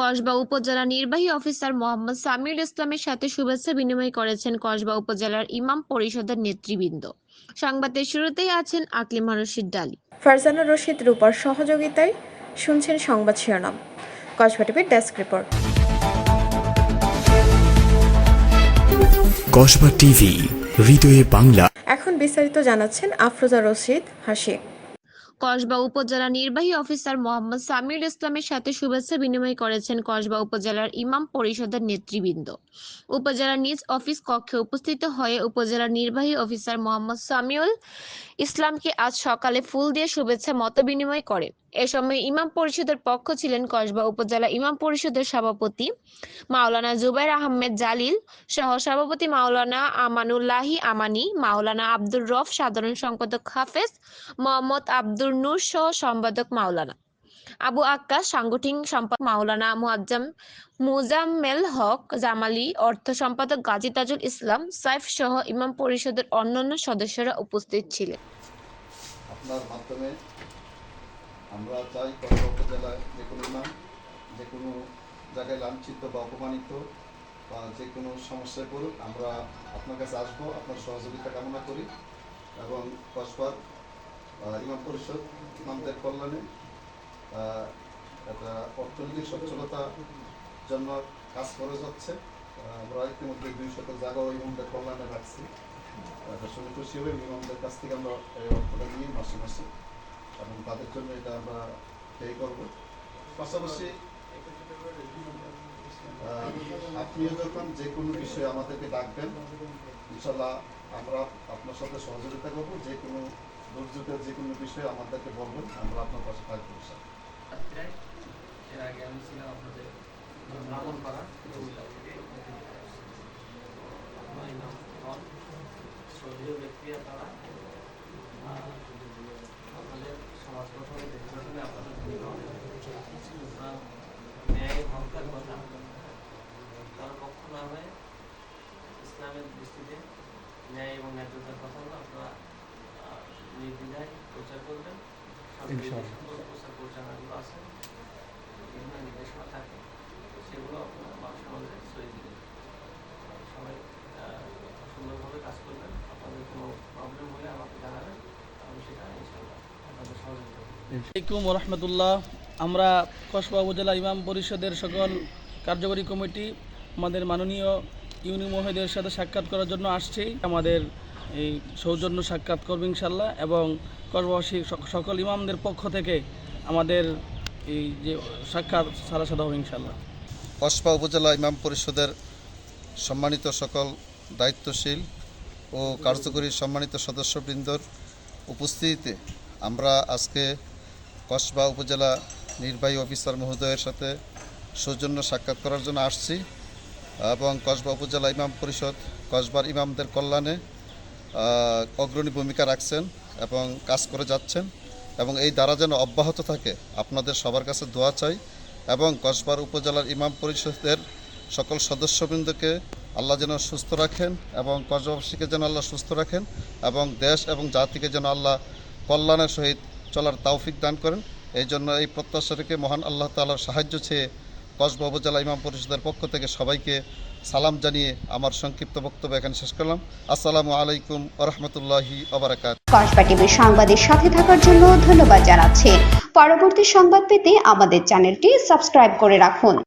কসবা উপজেলা নির্বাহী অফিসার মোহাম্মদ সামিউল ইসলামের সাথে শুভেচ্ছা বিনিময় করেছেন কসবা উপজেলার ইমাম পরিষদের নেতৃবৃন্দ। সংবাদের শুরুতেই আছেন আকলিমা রশিদ ডালি। ফারজানা রশিদ রূপার সহযোগিতায় শুনছেন সংবাদ শিরোনাম। কসবা টিভির ডেস্ক রিপোর্ট। কসবা টিভি হৃদয়ে বাংলা। এখন বিস্তারিত জানাচ্ছেন আফরোজা রশিদ হাসি কসবা উপজেলা নির্বাহী অফিসার মোহাম্মদ সামিউল ইসলামের সাথে শুভেচ্ছা বিনিময় করেছেন কসবা উপজেলার ইমাম পরিষদের নেতৃবৃন্দ। উপজেলার নিজ অফিস কক্ষে উপস্থিত হয়ে উপজেলার নির্বাহী অফিসার মোহাম্মদ সামিউল ইসলামকে আজ সকালে ফুল দিয়ে শুভেচ্ছা মত বিনিময় করে এ সময় ইমাম পরিষদের পক্ষ ছিলেন কসবা উপজেলা ইমাম পরিষদের সভাপতি মাওলানা জুবাইর আহমেদ জালিল সহ সভাপতি মাওলানা আমানুল্লাহি আমানি, মাওলানা আব্দুর রফ সাধারণ সম্পাদক হাফেজ মোহাম্মদ আব্দুর নূর সহ সম্পাদক মাওলানা। আবু আক্কাস সাংগঠনিক সম্পাদক মাওলানা মুআজ্জম মুজাম্মেল হক জামালি, অর্থ সম্পাদক গাজী তাজুল ইসলাম, সাইফ সহ ইমাম পরিষদের অন্যান্য সদস্যরা উপস্থিত ছিলেন। আপনার মাধ্যমে আমরা চাই উপজেলায় যে কোনো নাম, যে কোনো জায়গায় লাঞ্ছিত বা অপমানিত বা যে কোনো সমস্যায় পড়ুক, আমরা আপনার কাছে আসব, আপনার সহযোগিতা কামনা করি এবং কসবার ইমাম পরিষদ ইমামদের কল্যাণে একটা অর্থনৈতিক সচ্ছলতার জন্য কাজ করে যাচ্ছে। আমরা ইতিমধ্যে দুই শতক জায়গাও ইমামদের কল্যাণে রাখছি। শুনে খুশি হবে ইমামদের কাছ থেকে আমরা এই অর্থটা নিয়ে মাসে মাসে। এবং তাদের জন্য এটা আমরা পে করব। পাশাপাশি আপনিও যখন যে কোনো বিষয়ে আমাদেরকে ডাকবেন, ইনশাল্লাহ আমরা আপনার সাথে সহযোগিতা করব। যে কোনো দুর্যোগের যে কোনো বিষয়ে আমাদেরকে বলবেন, আমরা আপনার পাশে থাকব। যাত্রায় এর আগে আমি ছিলাম আপনাদের ব্যক্তিরা তারা সমাজ আপনাদের ন্যায় তার ইসলামের দৃষ্টিতে ন্যায় এবং ন্যায্যতার কথাগুলো আপনারা আহ, নির্দ্বিধায় প্রচার করবেন। সামনে যে সকল প্রচার পরিচালনাগুলো আছে বিভিন্ন নির্দেশনা থাকে সেগুলো আপনারা মানুষের মধ্যে ছড়িয়ে দিবেন। সবাই সুন্দরভাবে কাজ করবেন। আপনাদের কোনো প্রবলেম হলে আমাকে জানাবেন আমি সেটা ইনশাল্লাহ আপনাদের সহযোগিতা করব। রহমতুল্লাহ আমরা কসবা উপজেলা ইমাম পরিষদের সকল কার্যকরী কমিটি আমাদের মাননীয় ইউনি মহোদয়ের সাথে সাক্ষাৎ করার জন্য আসছি। আমাদের এই সৌজন্য সাক্ষাৎ করবে ইনশাল্লাহ এবং সক- সকল ইমামদের পক্ষ থেকে আমাদের এই যে সাক্ষাৎ সারা সাদা হবে ইনশাল্লাহ কসবা উপজেলা ইমাম পরিষদের সম্মানিত সকল দায়িত্বশীল ও কার্যকরী সম্মানিত সদস্যবৃন্দর উপস্থিতিতে আমরা আজকে কসবা উপজেলা নির্বাহী অফিসার মহোদয়ের সাথে সৌজন্য সাক্ষাৎ করার জন্য আসছি এবং কসবা উপজেলা ইমাম পরিষদ কসবার ইমামদের কল্যাণে অগ্রণী ভূমিকা রাখছেন এবং কাজ করে যাচ্ছেন এবং এই দ্বারা যেন অব্যাহত থাকে, আপনাদের সবার কাছে দোয়া চাই এবং কসবার উপজেলার ইমাম পরিষদের সকল সদস্যবৃন্দকে আল্লাহ যেন সুস্থ রাখেন এবং কসবাবাসীকে যেন আল্লাহ সুস্থ রাখেন এবং দেশ এবং জাতিকে যেন আল্লাহ কল্যাণের সহিত চলার তৌফিক দান করেন। এই জন্য এই প্রত্যাশা রেখে মহান আল্লাহ তাআলার সাহায্য চেয়ে কসবা উপজেলা ইমাম পরিষদের পক্ষ থেকে সবাইকে সালাম জানিয়ে আমার সংক্ষিপ্ত বক্তব্য এখানে শেষ করলাম। আসসালামু আলাইকুম রহমতুল্লাহি আবরাকাত কসবা সংবাদের সাথে থাকার জন্য ধন্যবাদ জানাচ্ছি। পরবর্তী সংবাদ পেতে আমাদের চ্যানেলটি সাবস্ক্রাইব করে রাখুন।